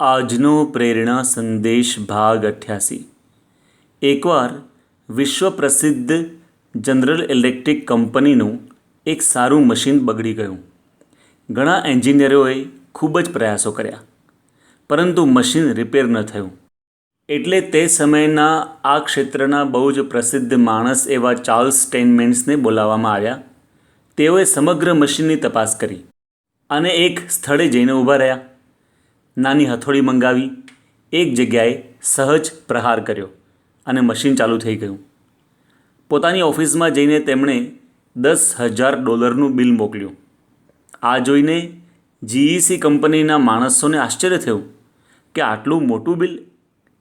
આજનો પ્રેરણા સંદેશ ભાગ અઠ્યાસી. એકવાર વિશ્વ પ્રસિદ્ધ જનરલ ઇલેક્ટ્રિક કંપનીનું એક સારું મશીન બગડી ગયું. ઘણા એન્જિનિયરોએ ખૂબ જ પ્રયાસો કર્યા, પરંતુ મશીન રિપેર ન થયું. એટલે તે સમયના આ ક્ષેત્રના બહુ જ પ્રસિદ્ધ માણસ એવા ચાર્લ્સ સ્ટેનમેન્ટ્સને બોલાવવામાં આવ્યા. તેઓએ સમગ્ર મશીનની તપાસ કરી અને એક સ્થળે જઈને ઊભા રહ્યા. નાની હથોડી મંગાવી, એક જગ્યાએ સહજ પ્રહાર કર્યો અને મશીન ચાલુ થઈ ગયું. પોતાની ઓફિસમાં જઈને તેમણે દસ હજાર ડોલરનું બિલ મોકલ્યું. આ જોઈને જીઈસી કંપનીના માણસોને આશ્ચર્ય થયું કે આટલું મોટું બિલ?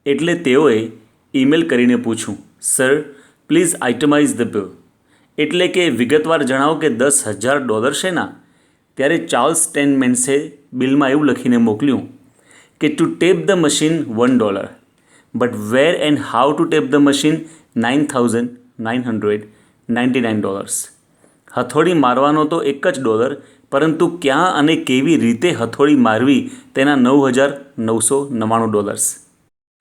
એટલે તેઓએ ઈમેલ કરીને પૂછ્યું, sir, please itemise the bill. એટલે કે વિગતવાર જણાવો કે દસ હજાર ડોલર શેના? ત્યારે ચાર્લ્સ ટેન મેન્સે બિલમાં એવું લખીને મોકલ્યું કે to tap the machine one dollar but where and how to tap the machine nine thousand nine hundred ninety nine dollars હથોડી મારવાનો તો એક જ ડોલર પરંતુ ક્યાં અને કેવી રીતે હથોડી મારવી તેના નવ હજાર નવસો નવ્વાણું ડોલર્સ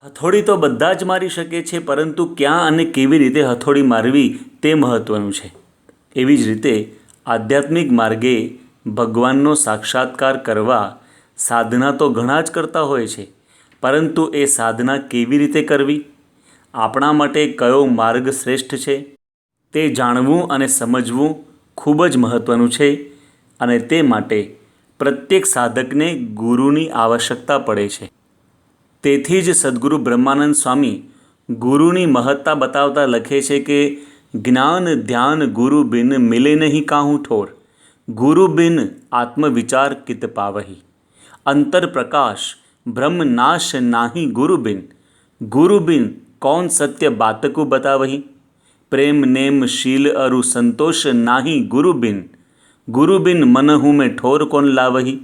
હથોડી તો બધા જ મારી શકે છે, પરંતુ ક્યાં અને કેવી રીતે હથોડી મારવી તે મહત્ત્વનું છે. એવી જ રીતે આધ્યાત્મિક માર્ગે ભગવાનનો સાક્ષાત્કાર કરવા સાધના તો ઘણા જ કરતા હોય છે, પરંતુ એ સાધના કેવી રીતે કરવી? આપણા માટે કયો માર્ગ શ્રેષ્ઠ છે? તે જાણવું અને સમજવું ખૂબ જ મહત્ત્વનું છે અને તે માટે પ્રત્યેક સાધકને ગુરુની આવશ્યકતા પડે છે. તેથી જ સદગુરુ બ્રહ્માનંદ સ્વામી ગુરુની મહત્તા બતાવતા લખે છે કે, જ્ઞાન, ધ્યાન ગુરુ બિન મિલે નહીં કાહું ઠોર. ગુરુ બિન આત્મવિચાર કિત પાવહી. અંતર પ્રકાશ બ્રહ્મ નાશ નાહી ગુરુ બિન ગુરુ બિન કौन સત્ય બાતકુ બતાવહી પ્રેમ નેમ શીલ અરુ સંતોષ નાહી ગુરુ બિન ગુરુ બિન મન હું મેં ઠોર કોન લાવહી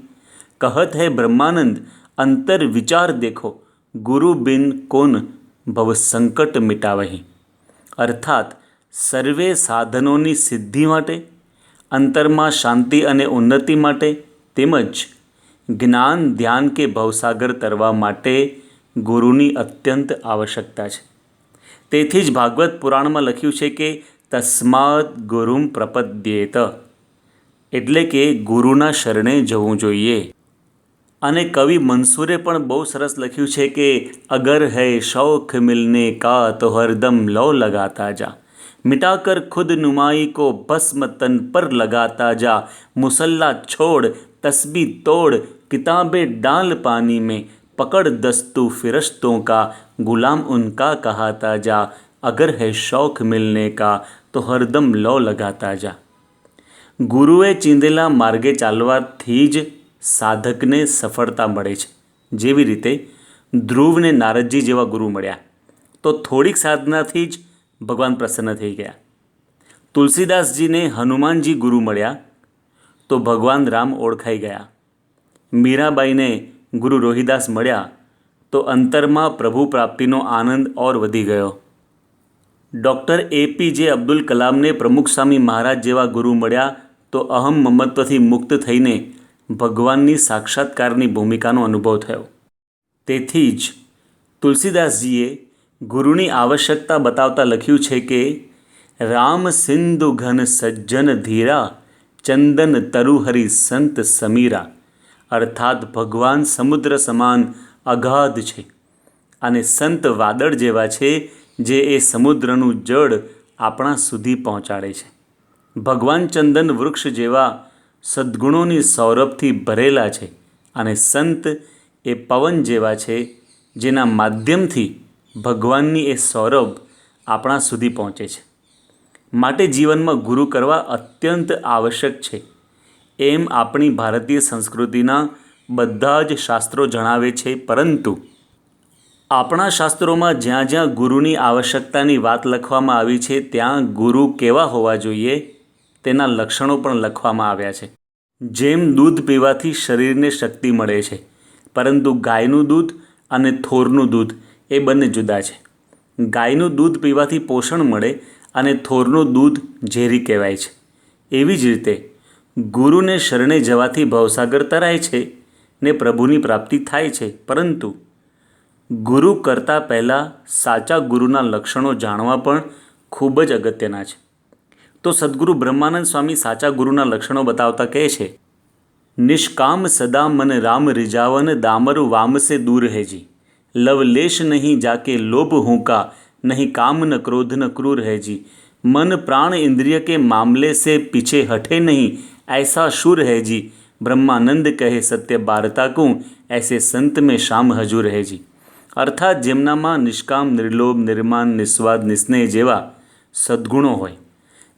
કહત હૈ બ્રહ્માનંદ અંતર વિચાર દેખો ગુરુ બિન કોન ભવ સંકટ મિટાવહી અર્થાત સર્વે સાધનોની સિદ્ધિ માટે અંતરમાં શાંતિ અને ઉન્નતિ માટે તેમજ જ્ઞાન ધ્યાન કે ભવસાગર તરવા માટે ગુરુની અત્યંત આવશ્યકતા છે. તેથી જ ભાગવત પુરાણમાં લખ્યું છે કે તસ્માત ગુરુમ પ્રપદ્યેત. એટલે કે ગુરુના શરણે જવું જોઈએ. અને કવિ મંસૂરે પણ બહુ સરસ લખ્યું છે કે અગર હૈ શૌખ મિલને કા તો હરદમ લો લગાતા જા. મિટાકર ખુદ નુમાઈ કો ભસ્મ તન પર લગાતા જા. મુસલ્લા છોડ, તસ્બી તોડ किताबे डाल पानी में पकड़ दस्तू फिरश्तों का गुलाम उनका कहाता जा अगर है शौक मिलने का તો હરદમ લો લગાતા જા ગુરુએ ચીંદેલા માર્ગે ચાલવાથી જ સાધકને સફળતા મળે છે જેવી રીતે ધ્રુવને નારદજી જેવા ગુરુ મળ્યા તો થોડીક સાધનાથી જ ભગવાન પ્રસન્ન થઈ ગયા તુલસીદાસજીને હનુમાનજી ગુરુ મળ્યા તો ભગવાન રામ ઓળખાઈ ગયા મીરાબાઈને ગુરુ રોહિદાસ મળ્યા તો અંતરમાં પ્રભુ પ્રાપ્તિનો આનંદ ઓર વધી ગયો. ડૉક્ટર એપીજે અબ્દુલ કલામને પ્રમુખ સ્વામી મહારાજ જેવા ગુરુ મળ્યા તો અહમ મમત્વથી મુક્ત થઈને ભગવાનની સાક્ષાત્કારની ભૂમિકાનો અનુભવ થયો. તેથી જ તુલસીદાસજીએ ગુરુની આવશ્યકતા બતાવતા લખ્યું છે કે, રામ સિંધુ ઘન સજ્જન ધીરા, ચંદન તરુહરી સંત સમીરા. અર્થાત ભગવાન સમુદ્ર સમાન અગાધ છે. અને સંત વાદળ જેવા છે જે એ સમુદ્રનું જળ આપણા સુધી પહોંચાડે છે. ભગવાન ચંદન વૃક્ષ જેવા સદ્ગુણોની સૌરભથી ભરેલા છે અને સંત એ પવન જેવા છે જેના માધ્યમથી ભગવાનની એ સૌરભ આપણા સુધી પહોંચે છે. માટે જીવનમાં ગુરુ કરવા અત્યંત આવશ્યક છે. એમ આપણી ભારતીય સંસ્કૃતિના બધા જ શાસ્ત્રો જણાવે છે, પરંતુ આપણા શાસ્ત્રોમાં જ્યાં જ્યાં ગુરુની આવશ્યકતાની વાત લખવામાં આવી છે, ત્યાં ગુરુ કેવા હોવા જોઈએ તેના લક્ષણો પણ લખવામાં આવ્યા છે. જેમ દૂધ પીવાથી શરીરને શક્તિ મળે છે, પરંતુ ગાયનું દૂધ અને થોરનું દૂધ એ બંને જુદા છે. ગાયનું દૂધ પીવાથી પોષણ મળે અને થોરનું દૂધ ઝેરી કહેવાય છે. એવી જ રીતે ગુરુને શરણે જવાથી ભવસાગર તરાય છે ને પ્રભુની પ્રાપ્તિ થાય છે. પરંતુ ગુરુ કરતા પહેલાં સાચા ગુરુના લક્ષણો જાણવા પણ ખૂબ જ અગત્યના છે. તો સદગુરુ બ્રહ્માનંદ સ્વામી સાચા ગુરુના લક્ષણો બતાવતા કહે છે, નિષ્કામ સદા મન રામ રિજાવન દામર વામસે દૂર હેજી. લવલેશ નહીં જાકે લોભ હુંકા, નહીં કામ ન ક્રોધ ન ક્રૂર હેજી. મન પ્રાણ ઇન્દ્રિય કે મામલે સે પીછે હઠે નહીં ऐसा शुर है जी બ્રહ્માનંદ કહે સત્ય બારતા કું એસે સંત મેં શામ હજુર હે જી અર્થાત જેમનામાં નિષ્કામ નિર્લોભ નિર્માન નિસ્વાદ નિસ્નેહ જેવા સદ્ગુણો હોય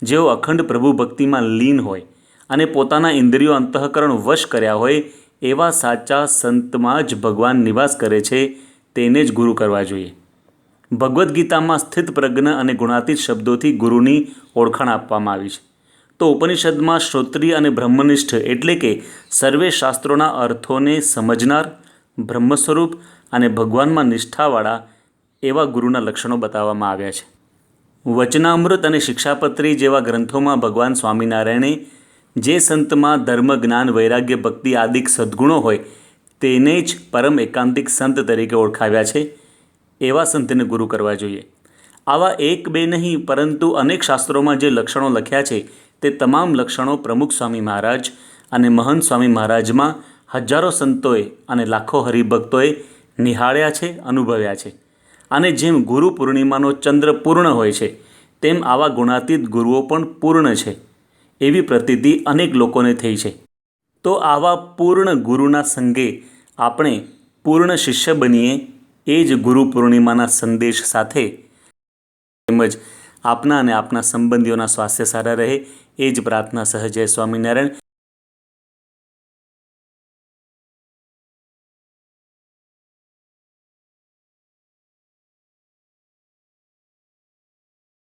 જેઓ અખંડ પ્રભુ ભક્તિમાં લીન હોય અને પોતાના ઇન્દ્રિયો અંતઃકરણ વશ કર્યા હોય એવા સાચા સંતમાં જ ભગવાન નિવાસ કરે છે તેને જ ગુરુ કરવા જોઈએ ભગવદ્ ગીતામાં સ્થિત પ્રજ્ઞ અને ગુણાતીત શબ્દોથી ગુરુની ઓળખાણ આપવામાં આવી છે તો ઉપનિષદમાં શ્રોત્રિય અને બ્રહ્મનિષ્ઠ એટલે કે સર્વે શાસ્ત્રોના અર્થોને સમજનાર બ્રહ્મ સ્વરૂપ અને ભગવાનમાં નિષ્ઠાવાળા એવા ગુરુના લક્ષણો બતાવવામાં આવ્યા છે. વચનામૃત અને શિક્ષાપત્રી જેવા ગ્રંથોમાં ભગવાન સ્વામિનારાયણે જે સંતમાં ધર્મ, જ્ઞાન, વૈરાગ્ય, ભક્તિ આદિક સદ્ગુણો હોય તેને જ પરમ એકાંતિક સંત તરીકે ઓળખાવ્યા છે એવા સંતને ગુરુ કરવા જોઈએ. આવા એક બે નહીં, પરંતુ અનેક શાસ્ત્રોમાં જે લક્ષણો લખ્યા છે તે તમામ લક્ષણો પ્રમુખ સ્વામી મહારાજ અને મહંત સ્વામી મહારાજમાં હજારો સંતોએ અને લાખો હરિભક્તોએ નિહાળ્યા છે, અનુભવ્યા છે. અને જેમ ગુરુ પૂર્ણિમાનો ચંદ્ર પૂર્ણ હોય છે, તેમ આવા ગુણાતીત ગુરુઓ પણ પૂર્ણ છે. એવી પ્રતીતિ અનેક લોકોને થઈ છે. તો આવા પૂર્ણ ગુરુના સંગે આપણે પૂર્ણ શિષ્ય બનીએ એ જ ગુરુ પૂર્ણિમાના સંદેશ સાથે તેમજ આપના અને આપના સંબંધીઓના સ્વાસ્થ્ય સારા રહે એ જ પ્રાર્થના સહ જય સ્વામિનારાયણ.